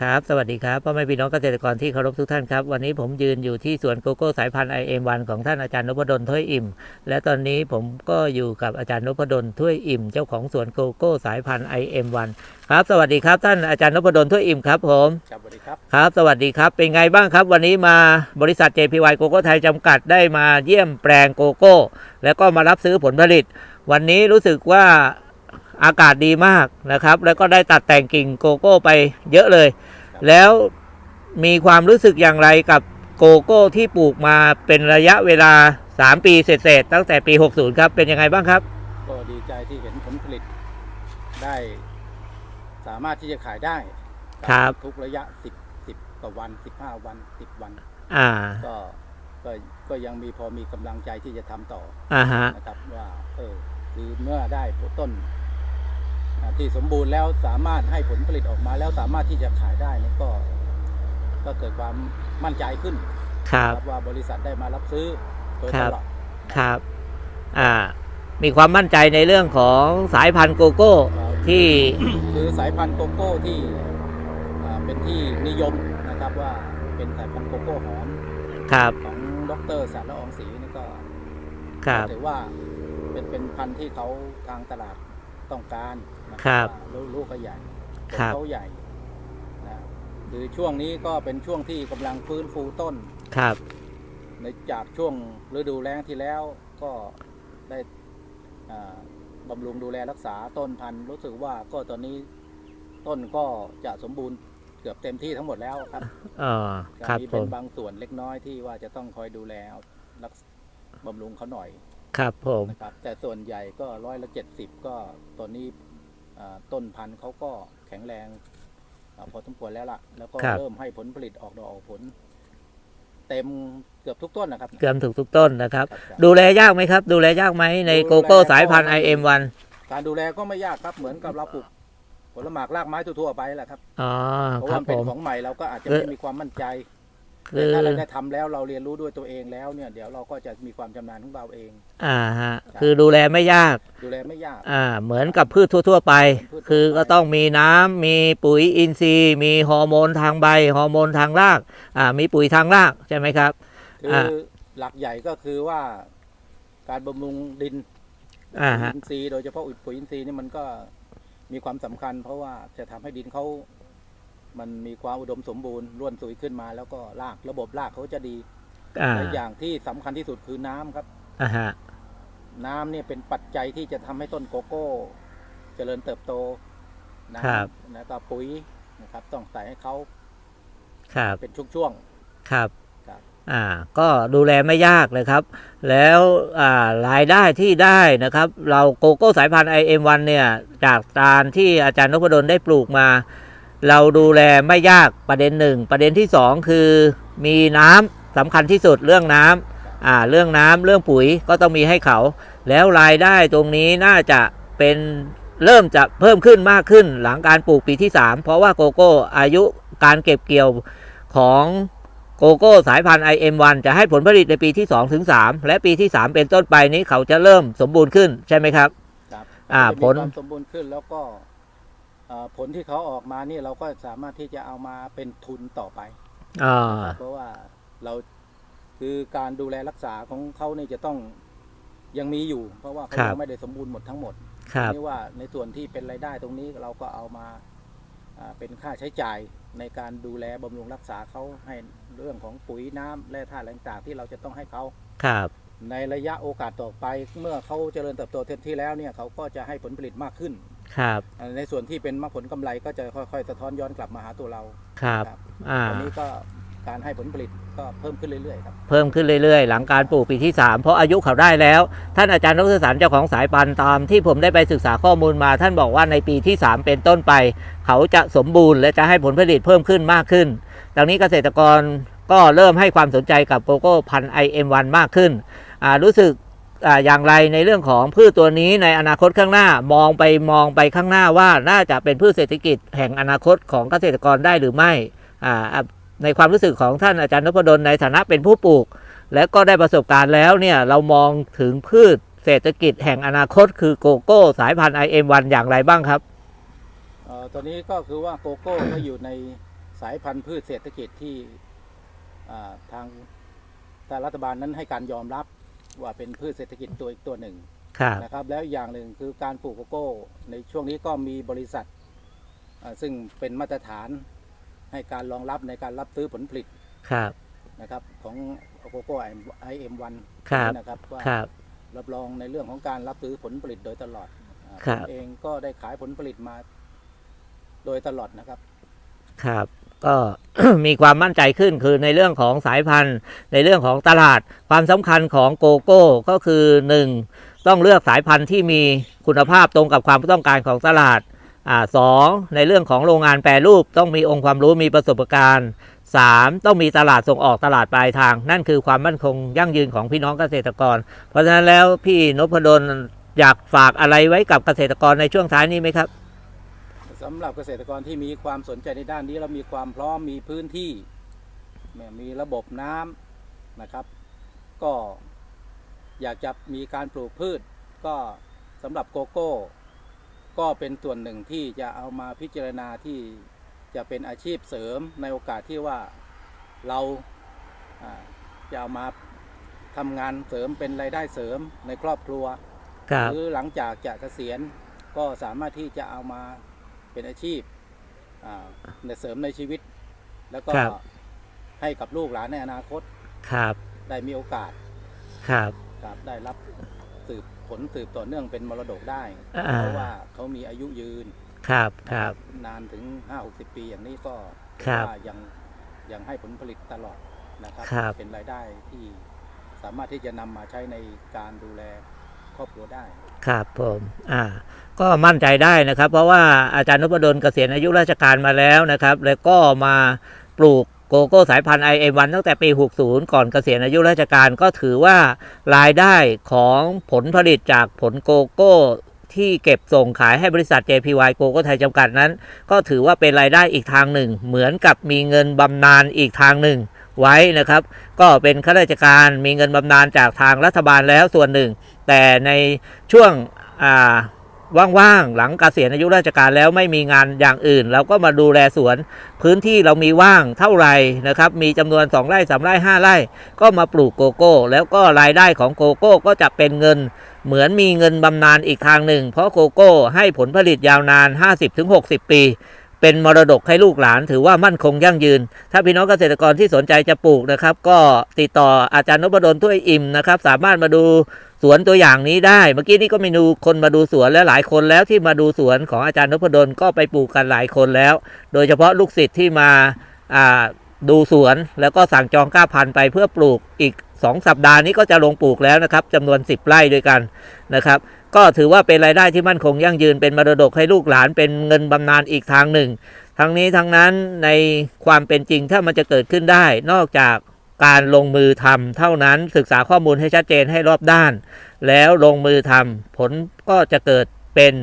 ครับสวัสดีครับพ่อแม่พี่น้องเกษตรกรที่เคารพทุกท่านครับ วันนี้ผมยืนอยู่ที่สวนโกโก้สายพันธุ์ IM1 ของท่านอาจารย์นพดลถ้วยอิ่ม และตอนนี้ผมก็อยู่กับอาจารย์นพดลถ้วยอิ่ม เจ้าของสวนโกโก้สายพันธุ์ IM1 ครับ สวัสดีครับท่านอาจารย์นพดลถ้วยอิ่มครับผมครับสวัสดีครับครับ สวัสดีครับเป็นไงบ้างครับ วันนี้มาบริษัท JPY โกโก้ไทยจำกัดได้มาเยี่ยมแปลงโกโก้ แล้วก็มารับซื้อผลผลิต วันนี้รู้สึกว่า อากาศดีมากนะครับ แล้วก็ได้ตัดแต่งกิ่งโกโก้ไปเยอะเลย แล้วมีความรู้สึกอย่างไรกับโกโก้ที่ปลูกมาเป็นระยะเวลา 3 ปีเศษๆตั้งแต่ปี 60 ครับเป็นยังไงบ้างครับ ก็ดีใจที่เห็นผลผลิตได้ สามารถที่จะขายได้ครับ ทุกระยะ 10 10ต่อวัน 15 วัน 10 วัน อ่า ก็ก็ก็ยังมีพอมีกำลังใจที่จะทำต่ออ่าฮะนะครับว่าเออคือเมื่อได้ผลต้นอ่า ที่สมบูรณ์แล้วสามารถให้ผลผลิตออกมาแล้วสามารถที่จะขายได้นี่ก็ ก็เกิดความมั่นใจขึ้นครับว่าบริษัทได้มารับซื้อโดยคตรับลอดครับอ่ามีความมั่นใจในเรื่องของสายพันธุ์โกโก้ที่คือสายพันธุ์โกโก้ที่อ่าเป็นที่นิยมนะครับว่าเป็นสายพันธุ์โกโก้หอมครับของดรสารละอองศรีนี่ก็ครับถือว่าเป็นเป็นพันธุ์ที่เขาทางตลาดต้องการนะ ครับว่าลูกลูกก็ใหญ่ผลครับเขาใหญ่นะคือช่วงนี้ก็เป็นช่วงที่กำลังฟื้นฟูต้นครับ ในจากช่วงฤดูแล้งที่แล้วก็ได้อ่าบำรุงดูแลรักษาต้นพันธุ์รู้สึกว่าก็ตอนนี้ต้นก็จะสมบูรณ์เกือบเต็มที่ทั้งหมดแล้วครับอ๋อจะครับมีผเป็นมบางส่วนเล็กน้อยที่ว่าจะต้องคอยดูแลรักษบำรุงเขาหน่อย ครับผมนะครับแต่ส่วนใหญ่ก็ร้อยละเจ็ดสิบก็ตอนนี้อ่า ต้นพันธุ์เขาก็แข็งแรงอาพอสมควรแล้วล่ะ แล้วก็เริ่มให้ผลผลิตออกดอกออกผล เต็มเกือบทุกต้นนะครับ เกือบถูกทุกต้นนะครับครับ ดูแลยากไหมครับ ดูแลยากไหมในโกโก้สายพันธุ์ IM1 การดูแลก็ไม่ยากครับเหมือนกับเราปลูกผลหมากรากไม้ทั่วๆไปแหละครับอ๋อเพราะครัว่าบมันผเป็นมของใหม่เราก็อาจจะคือไม่มีความมั่นใจ คืแต่อ ถ้าเราได้ทำแล้วเราเรียนรู้ด้วยตัวเองแล้วเนี่ย เดี๋ยวเราก็จะมีความชำนาญของเราเอง อ่าฮะครับคือดูแลไม่ยาก ดูแลไม่ยาก อ่า เหมือนกับพืชทั่ว ๆ ไป เหมือนพืชทั่วไป คือก็ต้องมีน้ำ มีปุ๋ยอินทรีย์ มีฮอร์โมนทางใบ ฮอร์โมนทางราก อ่า มีปุ๋ยทางรากใช่ไหมครับ คืออา หลักใหญ่ก็คือว่า การบำรุงดินอ่าปุ๋ยฮะ อินทรีย์โดยเฉพาะปุ๋ยอินทรีย์นี่มันก็มีความสำคัญ เพราะว่าจะทำให้ดินเขา มันมีความอุดมสมบูรณ์ร่วนสุยขึ้นมา แล้วก็รากระบบรากเขาจะดีอ่าและอย่างที่สำคัญที่สุดคือน้ำครับ อ่าฮะน้ำเนี่ยเป็นปัจจัยที่จะทำให้ต้นโกโก้ เจริญเติบโตนะครับแล้วก็ปุ๋ยนะครับ ต้องใส่ให้เขาครับ เป็นช่วง ครับครับ อ่าก็ดูแลไม่ยากเลยครับ แล้วอ่ารายได้ที่ได้นะครับ เราโกโก้สายพันธุ์ IM1 เนี่ย จากการที่อาจารย์นพดลได้ปลูกมา เราดูแลไม่ยากประเด็นหนึ่งประเด็นที่สองคือมีน้ำสำคัญที่สุดเรื่องน้ำอ่าเรื่องน้ำเรื่องปุ๋ยก็ต้องมีให้เขา แล้วรายได้ตรงนี้น่าจะเป็นเริ่มจะเพิ่มขึ้นมากขึ้นหลังการปลูกปีที่ 3 เพราะว่าโกโก้อายุการเก็บเกี่ยวของโกโก้สายพันธุ์ IM1 จะให้ผลผลิตในปีที่2ถึง3และปีที่ 3 เป็นต้นไปนี้เขาจะเริ่มสมบูรณ์ขึ้นใช่ไหมครับๆครับอ่าจะมีผลความสมบูรณ์ขึ้นแล้วก็อ่า ผลที่เขาออกมานี่เราก็สามารถที่จะเอามาเป็นทุนต่อไปอ่าเพราะว่าเราคือการดูแลรักษาของเขาเนี่ยจะต้องยังมีอยู่ เพราะว่าเขาครับยังไม่ได้สมบูรณ์หมดทั้งหมดครับนี่ว่าในส่วนที่เป็นรายได้ตรงนี้เราก็เอามาอ่าเป็นค่าใช้จ่ายในการดูแลบำรุงรักษาเขาให้เรื่องของปุ๋ยน้ำและธาตุแรงต่างๆที่เราจะต้องให้เขาครับในระยะโอกาสต่อไปเมื่อเขาเจริญเติบโตเต็มที่แล้วเนี่ยเขาก็จะให้ผลผลิตมากขึ้น ครับอ่าในส่วนที่เป็นมรรคผลกำไรก็จะค่อยๆสะท้อนย้อนกลับมาหาตัวเราครับครับอ่าตอนนี้ก็การให้ผลผลิตก็เพิ่มขึ้นเรื่อยๆครับเพิ่มขึ้นเรื่อยๆ หลังการปลูกปีที่ 3 เพราะอายุเขาได้แล้ว ท่านอาจารย์ดรสันเจ้าของสายพันธุ์ตามที่ผมได้ไปศึกษาข้อมูลมา ท่านบอกว่าในปีที่ 3 เป็นต้นไป เขาจะสมบูรณ์และจะให้ผลผลิตเพิ่มขึ้นมากขึ้นดังนี้เกษตรกรก็เริ่มให้ความสนใจกับโกโก้พันธุ์ IM1 มากขึ้นอ่ารู้สึก อย่างไรในเรื่องของพืชตัวนี้ในอนาคตข้างหน้ามองไปมองไปข้างหน้าว่าน่าจะเป็นพืชเศรษฐกิจแห่งอนาคตของเกษตรกรได้หรือไม่ในความรู้สึกของท่านอาจารย์นพดลในฐานะเป็นผู้ปลูก และก็ได้ประสบการณ์แล้วเนี่ยเรามองถึงพืชเศรษฐกิจแห่งอนาคต คือโกโก้สายพันธุ์ IM1 อย่างไรบ้างครับตอนนี้ก็คือว่าโกโก้ก็อยู่ในสายพันธุ์พืชเศรษฐกิจที่ทางทางรัฐบาลนั้นให้การยอมรับ ว่าเป็นพืชเศรษฐกิจตัวอีกตัวหนึ่งครับนะครับ แล้วอีกอย่างหนึ่งคือการปลูกโกโก้ ในช่วงนี้ก็มีบริษัทอ่าซึ่งเป็นมาตรฐานให้การรองรับในการรับซื้อผลผลิตครับนะครับ ของโกโก้ไอเอ็มวันครับนะครับว่าครับรับรองในเรื่องของการรับซื้อผลผลิตโดยตลอดอ่าครับผมเองก็ได้ขายผลผลิตมา โดยตลอดนะครับ ครับ ก็มีความมั่นใจขึ้นคือในเรื่องของสายพันธุ์ ในเรื่องของตลาดความสำคัญของโกโก้ก็คือ 1. ต้องเลือกสายพันธุ์ที่มีคุณภาพตรงกับความต้องการของตลาดอ่าสองในเรื่องของโรงงานแปรรูปต้องมีองค์ความรู้มีประสบการณ์ 3. ต้องมีตลาดส่งออกตลาดปลายทาง นั่นคือความมั่นคงยั่งยืนของพี่น้องเกษตรกร เพราะฉะนั้นแล้วพี่นพดลอยากฝากอะไรไว้กับเกษตรกรในช่วงท้ายนี้ไหมครับ สำหรับเกษตรกรที่มีความสนใจในด้านนี้แล้วมีความพร้อมมีพื้นที่มีระบบน้ำนะครับ ก็อยากจะมีการปลูกพืช ก็สำหรับโกโก้ ก็เป็นส่วนหนึ่งที่จะเอามาพิจารณาที่จะเป็นอาชีพเสริมในโอกาสที่ว่าเราอ่าจะเอามาทำงานเสริมเป็นรายได้เสริมในครอบครัวครับหรือหลังจากจะเกษียณก็สามารถที่จะเอามา เป็นอาชีพอ่าในเสริมในชีวิต แล้วก็ครับให้กับลูกหลานในอนาคตครับ ได้มีโอกาสครับครับได้รับสืบผลสืบต่อเนื่องเป็นมรดกได้อ่าเพราะว่าเขามีอายุยืนครับครับนานถึง5-60ปีอย่างนี้ก็ครับว่ายังยังให้ผลผลิตตลอดนะครับครับ เป็นรายได้ที่สามารถที่จะนำมาใช้ในการดูแล ครอบครัวได้ ครับผมอ่าก็มั่นใจได้นะครับ เพราะว่าอาจารย์นพดลเกษียณอายุราชการมาแล้วนะครับ แล้วก็มาปลูกโกโก้สายพันธุ์ IM1 ตั้งแต่ปี 60 ก่อนเกษียณอายุราชการก็ถือว่ารายได้ของผลผลิตจากผลโกโก้ที่เก็บส่งขายให้บริษัท JPY โกโก้ไทยจำกัดนั้น ก็ถือว่าเป็นรายได้อีกทางหนึ่ง เหมือนกับมีเงินบำนาญอีกทางหนึ่งไว้นะครับ ก็เป็นข้าราชการมีเงินบำนาญจากทางรัฐบาลแล้วส่วนหนึ่ง แต่ในช่วงว่างๆหลังเกษียณอายุราชการแล้วไม่มีงานอย่างอื่น เราก็มาดูแลสวนพื้นที่เรามีว่างเท่าไหร่นะครับมีจำนวน 2 ไร่3ไร่5ไร่ ก็มาปลูกโกโก้ แล้วก็รายได้ของโกโก้ก็จะเป็นเงิน เหมือนมีเงินบำนาญอีกทางหนึ่ง เพราะโกโก้ให้ผลผลิตยาวนาน 50-60 ปี เป็นมรดกให้ลูกหลานถือว่ามั่นคงยั่งยืน ถ้าพี่น้องเกษตรกรที่สนใจจะปลูกนะครับ ก็ติดต่ออาจารย์นพดลถ้วยอิ่มนะครับ สามารถมาดูสวนตัวอย่างนี้ได้ เมื่อกี้นี้ก็มีดูคนมาดูสวนและหลายคนแล้วที่มาดูสวนของอาจารย์นพดลก็ไปปลูกกันหลายคนแล้ว โดยเฉพาะลูกศิษย์ที่มาอ่า ดูสวนแล้วก็สั่งจองก้าพันธุ์ไปเพื่อปลูกอีก 2 สัปดาห์นี้ก็จะลงปลูกแล้วนะครับจำนวน 10 ไร่ด้วยกันนะครับ ก็ถือว่าเป็นรายได้ที่มั่นคงยั่งยืนเป็นมรดกให้ลูกหลานเป็นเงินบำนาญอีกทางหนึ่ง ทั้งนี้ทั้งนั้นในความเป็นจริงถ้ามันจะเกิดขึ้นได้ นอกจากการลงมือทำเท่านั้นศึกษาข้อมูลให้ชัดเจนให้รอบด้าน แล้วลงมือทำผลก็จะเกิดเป็น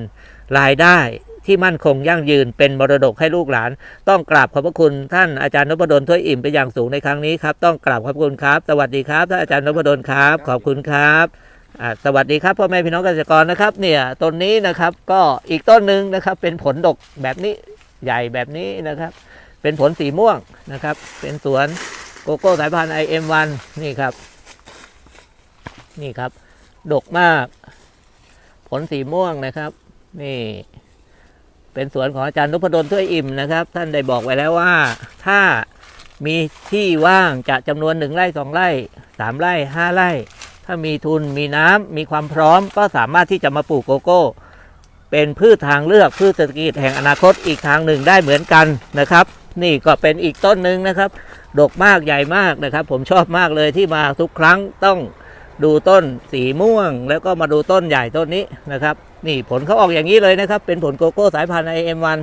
รายได้ ที่มั่นคงยั่งยืนเป็นมรดกให้ลูกหลาน ต้องกราบขอบพระคุณท่านอาจารย์นพดลถ้วยอิ่มเป็นอย่างสูงในครั้งนี้ครับต้องกราบขอบคุณครับ สวัสดีครับท่านอาจารย์นพดลครับ ขอบคุณครับอ่าสวัสดีครับพ่อแม่พี่น้องเกษตรกรนะครับ เนี่ยต้นนี้นะครับก็อีกต้นหนึ่งนะครับเป็นผลดกแบบนี้ใหญ่แบบนี้นะครับ เป็นผลสีม่วงนะครับ เป็นสวนโกโก้สายพันธุ์ IM1 นี่ครับ นี่ครับ ดกมาก ผลสีม่วงนะครับ นี่ เป็นสวนของอาจารย์นพดลถ้วยอิ่มนะครับ ท่านได้บอกไว้แล้วว่า ถ้ามีที่ว่างจะจำนวนหนึ่งไร่สองไร่สามไร่ห้าไร่ ถ้ามีทุนมีน้ำมีความพร้อม ก็สามารถที่จะมาปลูกโกโก้ เป็นพืชทางเลือกพืชเศรษฐกิจแห่งอนาคตอีกทางหนึ่งได้เหมือนกันนะครับ นี่ก็เป็นอีกต้นหนึ่งนะครับ ดกมากใหญ่มากนะครับ ผมชอบมากเลยที่มาทุกครั้งต้องดูต้นสีม่วง แล้วก็มาดูต้นใหญ่ต้นนี้นะครับ นี่ผลเขาออกอย่างนี้เลยนะครับ เป็นผลโกโก้สายพันธุ์ IM1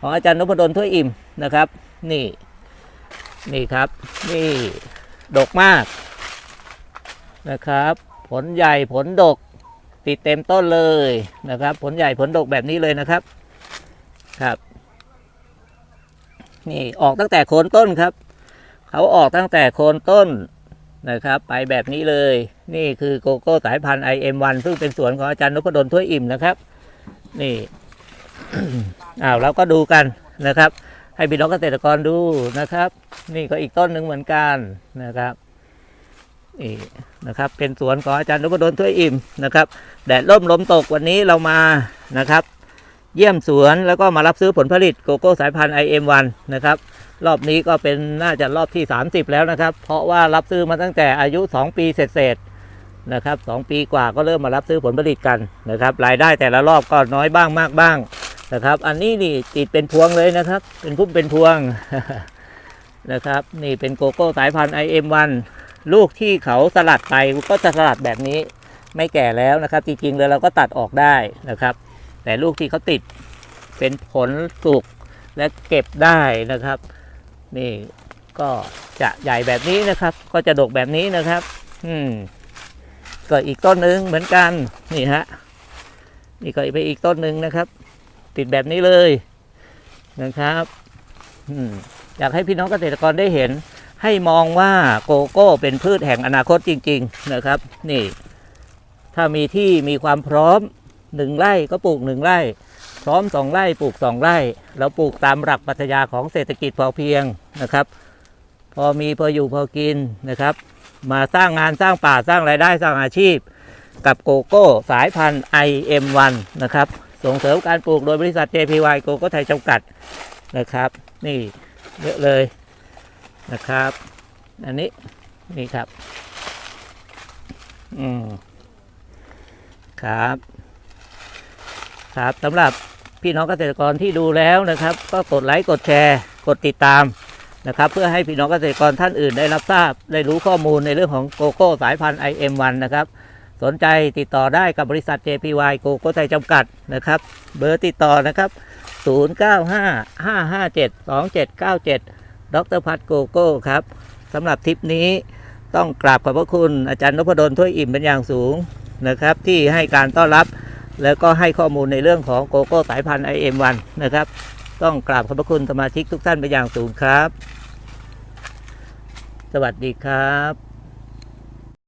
ของอาจารย์นพดลถ้วยอิ่มนะครับ นี่ นี่ครับ นี่ดกมากนะครับ ผลใหญ่ผลดกติดเต็มต้นเลยนะครับ ผลใหญ่ผลดกแบบนี้เลยนะครับครับ นี่ออกตั้งแต่โคนต้นครับ เขาออกตั้งแต่โคนต้นนะครับ ไปแบบนี้เลย นี่คือโกโก้สายพันธุ์ IM1 ซึ่งเป็นสวนของอาจารย์นพดลถ้วยอิ่มนะครับ นี่อ้าวเราก็ดูกันนะครับ ให้พี่น้องเกษตรกรดูนะครับ นี่ก็อีกต้นหนึ่งเหมือนกันนะครับนี่นะครับ เป็นสวนของอาจารย์นพดลถ้วยอิ่มนะครับแดดร่มลมตกวันนี้เรามานะครับ เยี่ยมสวนแล้วก็มารับซื้อผลผลิตโกโก้สายพันธุ์ IM1 นะครับรอบนี้ก็เป็นน่าจะรอบที่ 30 แล้วนะครับ เพราะว่ารับซื้อมาตั้งแต่อายุ 2 ปีเศษ นะครับสองปีกว่าก็เริ่มมารับซื้อผลผลิตกันนะครับ รายได้แต่ละรอบก็น้อยบ้างมากบ้างนะครับ อันนี้นี่ติดเป็นพวงเลยนะครับ เป็นพุ่มเป็นพวงนะครับ นี่เป็นโกโก้สายพันธุ์ IM1 ลูกที่เขาสลัดไปก็จะสลัดแบบนี้ไม่แก่แล้วนะครับ จริงๆเลยเราก็ตัดออกได้นะครับ แต่ลูกที่เขาติดเป็นผลสุกและเก็บได้นะครับ นี่ก็จะใหญ่แบบนี้นะครับ ก็จะดกแบบนี้นะครับ อืม ก็อีกต้นหนึ่งเหมือนกันนี่ฮะนี่ก็ไปอีกต้นหนึ่งนะครับ ติดแบบนี้เลยนะครับอยากให้พี่น้องเกษตรกรได้เห็น ให้มองว่าโกโก้เป็นพืชแห่งอนาคตจริง ๆนะครับ นี่ ถ้ามีที่มีความพร้อมหนึ่งไร่ก็ปลูกหนึ่งไร่ พร้อมสองไร่ปลูกสองไร่เราปลูกตามหลักปรัชญาของเศรษฐกิจพอเพียงนะครับ พอมีพออยู่พอกินนะครับ มาสร้างงานสร้างป่าสร้างรายได้สร้างอาชีพ กับโกโก้สายพันธุ์ IM1 นะครับ ส่งเสริมการปลูกโดยบริษัท JPY โกโก้ไทยจำกัดนะครับ นี่เยอะเลยนะครับ อันนี้นี่ครับ อืมครับครับสำหรับพี่น้องเกษตรกรที่ดูแล้วนะครับ ก็กดไลค์กดแชร์ กดติดตาม นะครับ เพื่อให้พี่น้องเกษตรกรท่านอื่นได้รับทราบได้รู้ข้อมูลในเรื่องของโกโก้สายพันธุ์ IM1 นะครับ สนใจติดต่อได้กับบริษัท JPY โกโก้ไทยจำกัดนะครับ เบอร์ติดต่อนะครับ 0955572797 ดรพัฒโกโก้ครับสำหรับทริปนี้ต้องกราบขอบพระคุณอาจารย์นพดลถ้วยอิ่มเป็นอย่างสูงนะครับ ที่ให้การต้อนรับแล้วก็ให้ข้อมูลในเรื่องของโกโก้สายพันธุ์ IM1 นะครับ ต้องกราบขอบพระคุณสมาชิกทุกท่านเป็นอย่างสูงครับ สวัสดีครับ